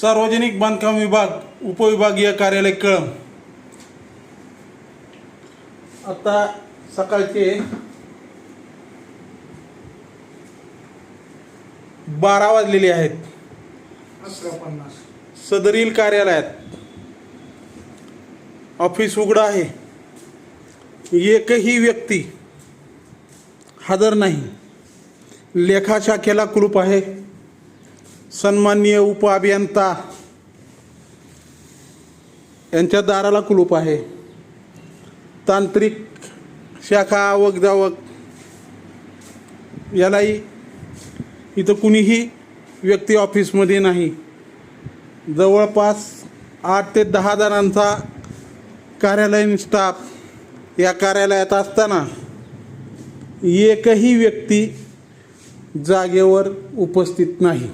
सार्वजनिक बांधकाम विभाग उपविभागीय कार्यालय कळम आता सकाळचे बारा वाजलेले आहेत. सदरील कार्यालयात. ऑफिस उघडं आहे. एकही व्यक्ती हजर नाही. लेखा शाखेला कुलूप आहे. सन्माननीय उप अभियंता यांच्या दाराला कुलूप आहे. तांत्रिक शाखा आवक जावक यालाही इथं कुणीही व्यक्ती ऑफिसमध्ये नाही. जवळपास आठ ते दहा जणांचा कार्यालयीन स्टाफ या कार्यालयात असताना एकही व्यक्ती जागेवर उपस्थित नाही.